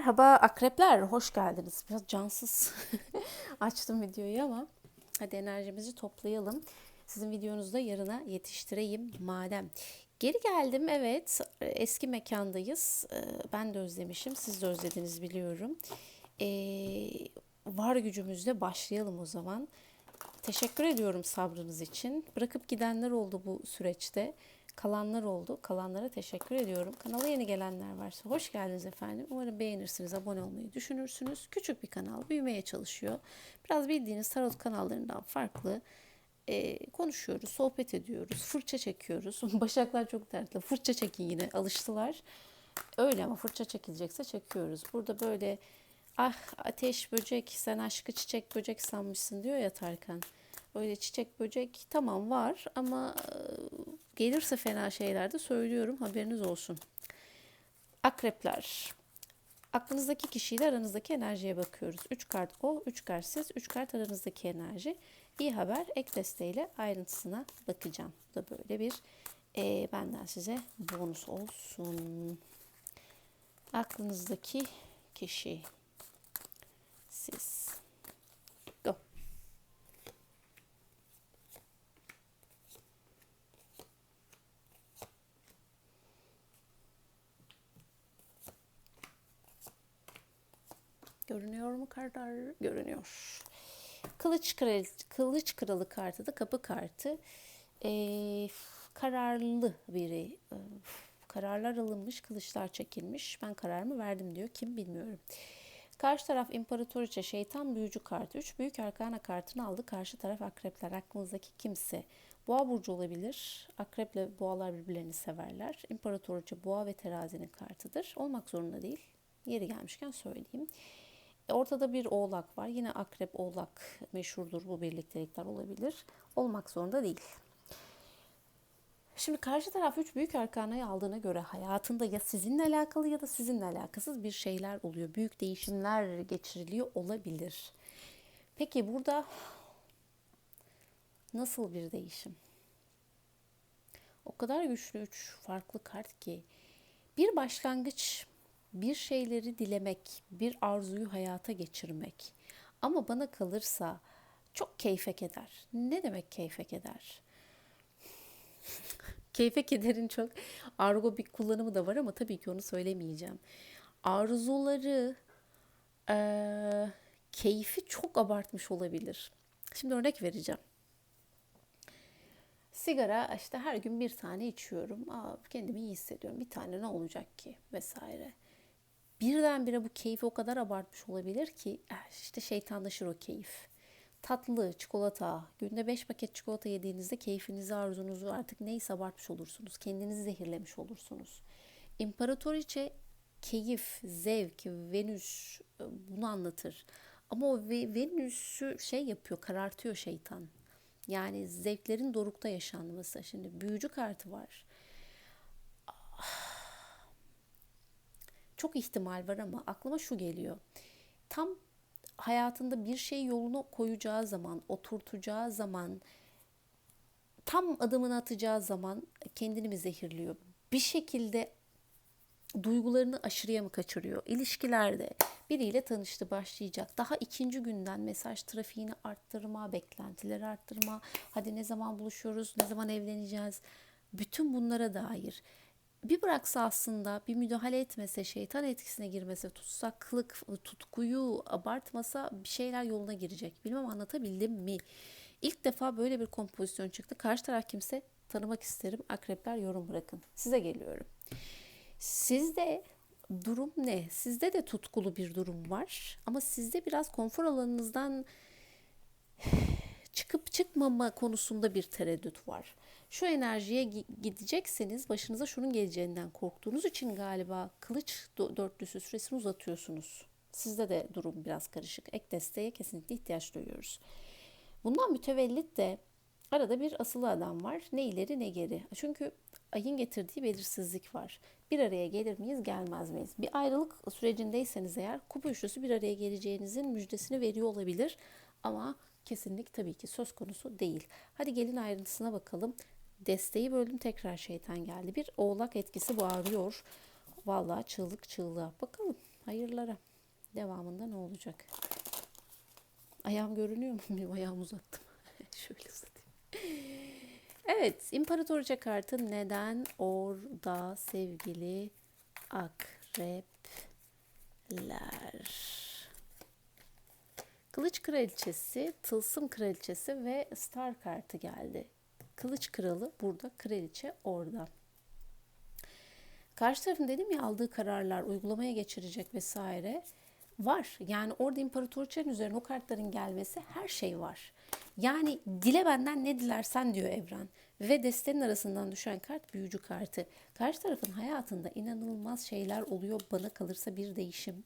Merhaba akrepler, hoş geldiniz. Biraz cansız açtım videoyu ama hadi enerjimizi toplayalım. Sizin videonuzu da yarına yetiştireyim madem. Geri geldim evet eski mekandayız. Ee, Ben de özlemişim, siz de özlediniz biliyorum. Ee, var gücümüzle başlayalım o zaman. Teşekkür ediyorum sabrınız için. Bırakıp gidenler oldu bu süreçte. Kalanlar oldu. Kalanlara teşekkür ediyorum. Kanala yeni gelenler varsa hoş geldiniz efendim. Umarım beğenirsiniz, abone olmayı düşünürsünüz. Küçük bir kanal, büyümeye çalışıyor. Biraz bildiğiniz tarot kanallarından farklı. Ee, konuşuyoruz, sohbet ediyoruz, fırça çekiyoruz. Başaklar çok dertli. Fırça çekin yine, alıştılar. Öyle ama fırça çekilecekse çekiyoruz. Burada böyle ah ateş böcek sen aşkı çiçek böcek sanmışsın diyor ya Tarkan. Öyle çiçek böcek tamam var ama e, gelirse fena şeyler de söylüyorum haberiniz olsun. Akrepler. Aklınızdaki kişiyle aranızdaki enerjiye bakıyoruz. 3 kart o, 3 kart siz, 3 kart aranızdaki enerji. İyi haber ek desteğiyle ayrıntısına bakacağım. Bu da böyle bir e, benden size bonus olsun. Aklınızdaki kişi siz. Go. Görünüyor mu kartlar? Görünüyor. Kılıç kralı, kılıç kralı kartı da kapı kartı. Ee, kararlı biri. Ee, kararlar alınmış, kılıçlar çekilmiş. Ben kararımı verdim diyor. Kim bilmiyorum. Karşı taraf imparatoriçe şeytan büyücü kartı. Üç büyük arkana kartını aldı. Karşı taraf akrepler. Aklınızdaki kimse. Boğa burcu olabilir. Akreple boğalar birbirlerini severler. İmparatoriçe boğa ve terazinin kartıdır. Olmak zorunda değil. Yeri gelmişken söyleyeyim. Ortada bir oğlak var. Yine akrep oğlak meşhurdur bu birliktelikler olabilir. Olmak zorunda değil. Şimdi karşı taraf üç büyük arkanayı aldığına göre hayatında ya sizinle alakalı ya da sizinle alakasız bir şeyler oluyor. Büyük değişimler geçiriliyor olabilir. Peki burada nasıl bir değişim? O kadar güçlü üç farklı kart ki bir başlangıç, bir şeyleri dilemek, bir arzuyu hayata geçirmek. Ama bana kalırsa çok keyfe keder. Ne demek keyfe keder? Keyfe kederin çok argo bir kullanımı da var ama tabii ki onu söylemeyeceğim. Arzuları, eee, keyfi çok abartmış olabilir. Şimdi örnek vereceğim. Sigara işte her gün bir tane içiyorum. Aa, kendimi iyi hissediyorum. Bir tane ne olacak ki vesaire. Birdenbire bu keyfi o kadar abartmış olabilir ki eh, işte şeytanlaşır o keyif. Tatlı, çikolata, günde 5 paket çikolata yediğinizde keyfinizi, arzunuzu artık neyse abartmış olursunuz. Kendinizi zehirlemiş olursunuz. İmparatoriçe keyif, zevk, Venüs e, bunu anlatır. Ama o Ve- Venüs'ü şey yapıyor, karartıyor şeytan. Yani zevklerin dorukta yaşanması. Şimdi büyücü kartı var. Çok ihtimal var ama aklıma şu geliyor. Tam hayatında bir şey yoluna koyacağı zaman, oturtacağı zaman, tam adımını atacağı zaman kendini mi zehirliyor? Bir şekilde duygularını aşırıya mı kaçırıyor? İlişkilerde biriyle tanıştı, başlayacak. Daha ikinci günden mesaj trafiğini arttırma, beklentileri arttırma. Hadi ne zaman buluşuyoruz, ne zaman evleneceğiz? Bütün bunlara dair bir bıraksa aslında bir müdahale etmese, şeytan etkisine girmese, tutsaklık, tutkuyu abartmasa bir şeyler yoluna girecek. Bilmem anlatabildim mi? İlk defa böyle bir kompozisyon çıktı. Karşı taraf kimse tanımak isterim. Akrepler yorum bırakın. Size geliyorum. Sizde durum ne? Sizde de tutkulu bir durum var ama sizde biraz konfor alanınızdan çıkıp çıkmama konusunda bir tereddüt var. Şu enerjiye gi- gidecekseniz başınıza şunun geleceğinden korktuğunuz için galiba kılıç dörtlüsü süresini uzatıyorsunuz. Sizde de durum biraz karışık. Ek desteğe kesinlikle ihtiyaç duyuyoruz. Bundan mütevellit de arada bir asılı adam var. Ne ileri ne geri. Çünkü ayın getirdiği belirsizlik var. Bir araya gelir miyiz, gelmez miyiz? Bir ayrılık sürecindeyseniz eğer kupa üçlüsü bir araya geleceğinizin müjdesini veriyor olabilir. Ama kesinlik tabii ki söz konusu değil. Hadi gelin ayrıntısına bakalım. Desteği böldüm tekrar şeytan geldi. Bir oğlak etkisi bağırıyor. Vallahi çığlık çığlığa. Bakalım hayırlara. Devamında ne olacak? Ayağım görünüyor mu? Benim ayağımı uzattım. Şöyle uzatayım. Evet, İmparatoriçe kartı neden orada sevgili akrepler? Kılıç kraliçesi, tılsım kraliçesi ve star kartı geldi. Kılıç kralı burada, kraliçe orada. Karşı tarafın dedim ya aldığı kararlar uygulamaya geçirecek vesaire var. Yani orada imparatoriçenin üzerine o kartların gelmesi her şey var. Yani dile benden ne dilersen diyor evren. Ve destenin arasından düşen kart büyücü kartı. Karşı tarafın hayatında inanılmaz şeyler oluyor. Bana kalırsa bir değişim.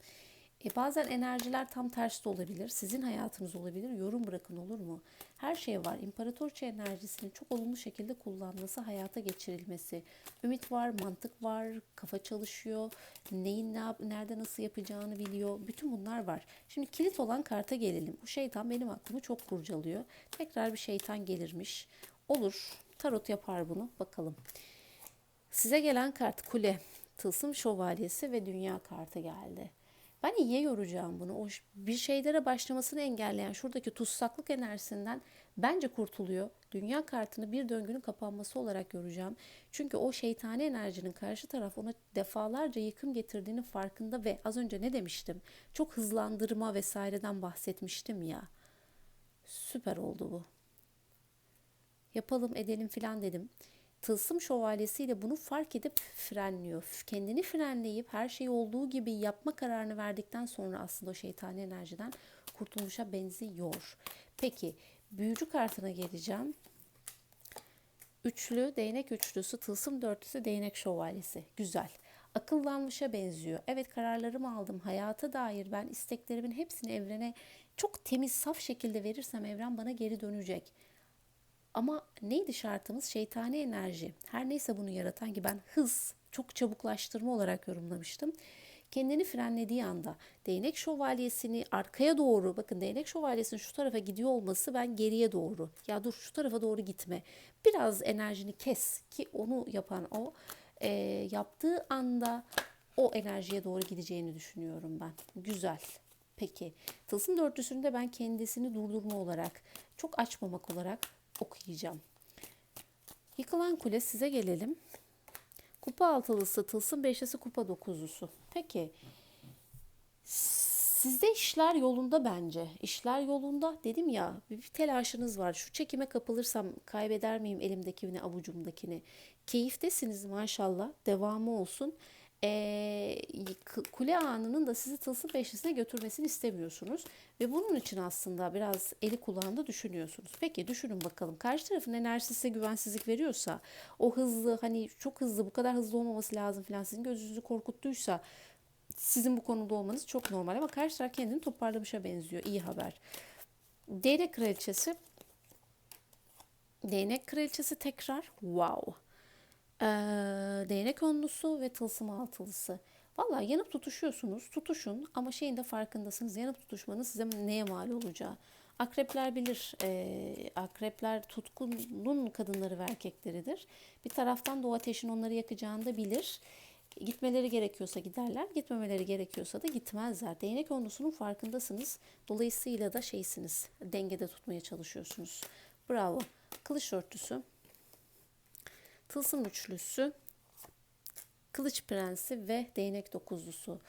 E bazen enerjiler tam tersi de olabilir. Sizin hayatınız olabilir. Yorum bırakın olur mu? Her şey var. İmparatorça enerjisini çok olumlu şekilde kullanması, hayata geçirilmesi. Ümit var, mantık var, kafa çalışıyor. Neyin ne yap, nerede nasıl yapacağını biliyor. Bütün bunlar var. Şimdi kilit olan karta gelelim. Bu şeytan benim aklımı çok kurcalıyor. Tekrar bir şeytan gelirmiş. Olur. Tarot yapar bunu. Bakalım. Size gelen kart kule, tılsım şövalyesi ve dünya kartı geldi. Ben iyiye yoracağım bunu. O bir şeylere başlamasını engelleyen şuradaki tutsaklık enerjisinden bence kurtuluyor. Dünya kartını bir döngünün kapanması olarak göreceğim. Çünkü o şeytani enerjinin karşı taraf ona defalarca yıkım getirdiğini farkında ve az önce ne demiştim? Çok hızlandırma vesaireden bahsetmiştim ya. Süper oldu bu. Yapalım edelim filan dedim. Tılsım şövalyesiyle bunu fark edip frenliyor. Kendini frenleyip her şeyi olduğu gibi yapma kararını verdikten sonra aslında o şeytani enerjiden kurtulmuşa benziyor. Peki büyücü kartına geleceğim. Üçlü, değnek üçlüsü, tılsım dörtlüsü, değnek şövalyesi. Güzel. Akıllanmışa benziyor. Evet kararlarımı aldım. Hayata dair ben isteklerimin hepsini evrene çok temiz, saf şekilde verirsem evren bana geri dönecek. Ama neydi şartımız? Şeytani enerji. Her neyse bunu yaratan ki ben hız, çok çabuklaştırma olarak yorumlamıştım. Kendini frenlediği anda değnek şövalyesini arkaya doğru bakın değnek şövalyesinin şu tarafa gidiyor olması ben geriye doğru ya dur şu tarafa doğru gitme biraz enerjini kes ki onu yapan o e, yaptığı anda o enerjiye doğru gideceğini düşünüyorum ben güzel peki tılsım dörtlüsünde ben kendisini durdurma olarak çok açmamak olarak okuyacağım. Yıkılan kule size gelelim. Kupa altılısı, tılsım beşlisi, kupa dokuzlusu. Peki sizde işler yolunda bence. İşler yolunda dedim ya bir telaşınız var. Şu çekime kapılırsam kaybeder miyim elimdekini avucumdakini? Keyiftesiniz maşallah. Devamı olsun e, kule anının da sizi tılsım beşlisine götürmesini istemiyorsunuz. Ve bunun için aslında biraz eli kulağında düşünüyorsunuz. Peki düşünün bakalım. Karşı tarafın enerjisi size güvensizlik veriyorsa, o hızlı hani çok hızlı bu kadar hızlı olmaması lazım falan sizin gözünüzü korkuttuysa sizin bu konuda olmanız çok normal ama karşı taraf kendini toparlamışa benziyor. İyi haber. Değnek kraliçesi Değnek kraliçesi tekrar wow e, değnek onlusu ve tılsım altılısı. Valla yanıp tutuşuyorsunuz. Tutuşun ama şeyin de farkındasınız. Yanıp tutuşmanın size neye mal olacağı. Akrepler bilir. E, akrepler tutkunun kadınları ve erkekleridir. Bir taraftan da o ateşin onları yakacağını da bilir. Gitmeleri gerekiyorsa giderler, gitmemeleri gerekiyorsa da gitmezler. Değnek onlusunun farkındasınız. Dolayısıyla da şeysiniz, dengede tutmaya çalışıyorsunuz. Bravo. Kılıç örtüsü Tılsım üçlüsü, Kılıç Prensi ve Değnek Dokuzlusu.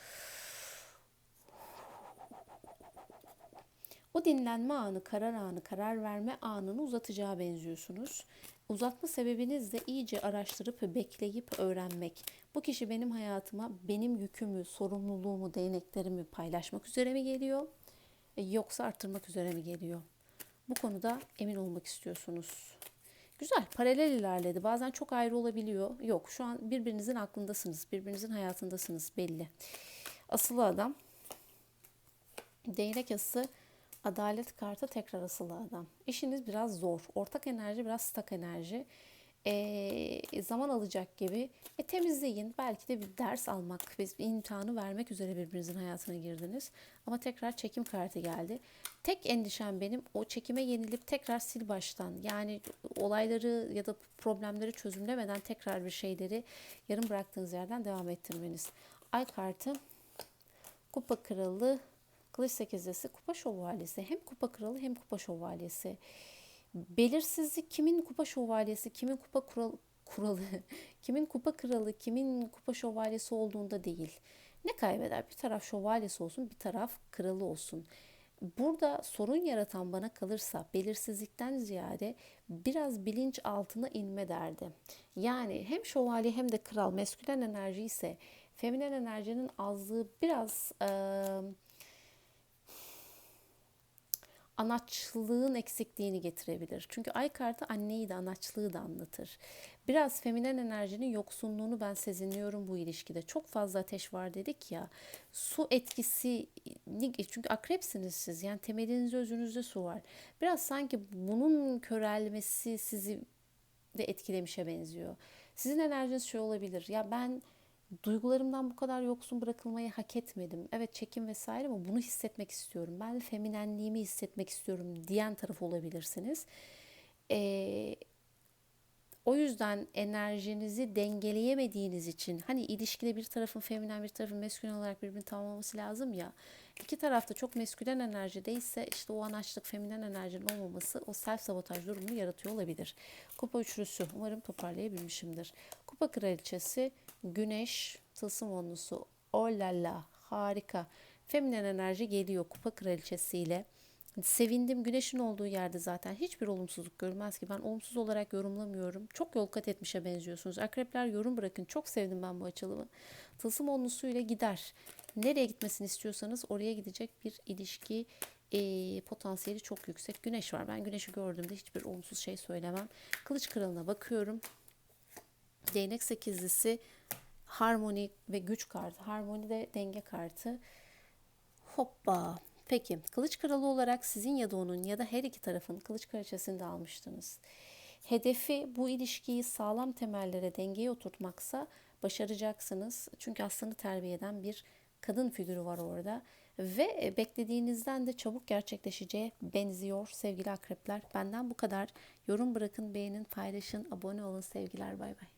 O dinlenme anı, karar anı, karar verme anını uzatacağı benziyorsunuz. Uzatma sebebiniz de iyice araştırıp bekleyip öğrenmek. Bu kişi benim hayatıma benim yükümü, sorumluluğumu, değneklerimi paylaşmak üzere mi geliyor? Yoksa arttırmak üzere mi geliyor? Bu konuda emin olmak istiyorsunuz. Güzel, paralel ilerledi. Bazen çok ayrı olabiliyor. Yok, şu an birbirinizin aklındasınız, birbirinizin hayatındasınız belli. Asılı adam. Değnek ası, adalet kartı tekrar asılı adam. İşiniz biraz zor. Ortak enerji biraz stak enerji e, zaman alacak gibi e, temizleyin. Belki de bir ders almak, bir imtihanı vermek üzere birbirinizin hayatına girdiniz. Ama tekrar çekim kartı geldi. Tek endişem benim o çekime yenilip tekrar sil baştan. Yani olayları ya da problemleri çözümlemeden tekrar bir şeyleri yarım bıraktığınız yerden devam ettirmeniz. Ay kartı Kupa kralı, kılıç sekizlisi, kupa şövalyesi. Hem kupa kralı hem kupa şövalyesi. Belirsizlik kimin kupa şövalyesi, kimin kupa kuralı, kuralı, kimin kupa kralı, kimin kupa şövalyesi olduğunda değil. Ne kaybeder? Bir taraf şövalyesi olsun, bir taraf kralı olsun. Burada sorun yaratan bana kalırsa belirsizlikten ziyade biraz bilinç altına inme derdi. Yani hem şövalye hem de kral meskülen enerji ise feminen enerjinin azlığı biraz e, anaçlığın eksikliğini getirebilir. Çünkü ay kartı anneyi de anaçlığı da anlatır. Biraz feminen enerjinin yoksunluğunu ben sezinliyorum bu ilişkide. Çok fazla ateş var dedik ya. Su etkisi çünkü akrepsiniz siz. Yani temelinizde özünüzde su var. Biraz sanki bunun körelmesi sizi de etkilemişe benziyor. Sizin enerjiniz şey olabilir. Ya ben duygularımdan bu kadar yoksun bırakılmayı hak etmedim. Evet çekim vesaire ama bunu hissetmek istiyorum. Ben feminenliğimi hissetmek istiyorum diyen taraf olabilirsiniz. Ee, o yüzden enerjinizi dengeleyemediğiniz için hani ilişkide bir tarafın feminen bir tarafın meskülen olarak birbirini tamamlaması lazım ya. İki tarafta çok meskülen enerjideyse işte o anaçlık feminen enerjinin olmaması o self sabotaj durumunu yaratıyor olabilir. Kupa üçlüsü umarım toparlayabilmişimdir. Kupa kraliçesi güneş tılsım onlusu olala harika. Feminen enerji geliyor kupa kraliçesiyle. Sevindim güneşin olduğu yerde zaten hiçbir olumsuzluk görmez ki ben olumsuz olarak yorumlamıyorum. Çok yol kat etmişe benziyorsunuz. Akrepler yorum bırakın. Çok sevdim ben bu açılımı. Tılsım onlusuyla gider. Nereye gitmesini istiyorsanız oraya gidecek bir ilişki e, potansiyeli çok yüksek. Güneş var. Ben güneşi gördüğümde hiçbir olumsuz şey söylemem. Kılıç kralına bakıyorum. Değnek sekizlisi harmoni ve güç kartı. Harmoni de denge kartı. Hoppa. Peki kılıç kralı olarak sizin ya da onun ya da her iki tarafın kılıç kraliçesini de almıştınız. Hedefi bu ilişkiyi sağlam temellere dengeye oturtmaksa başaracaksınız. Çünkü aslında terbiye eden bir kadın figürü var orada. Ve beklediğinizden de çabuk gerçekleşeceğe benziyor sevgili akrepler. Benden bu kadar. Yorum bırakın, beğenin, paylaşın, abone olun sevgiler. Bay bay.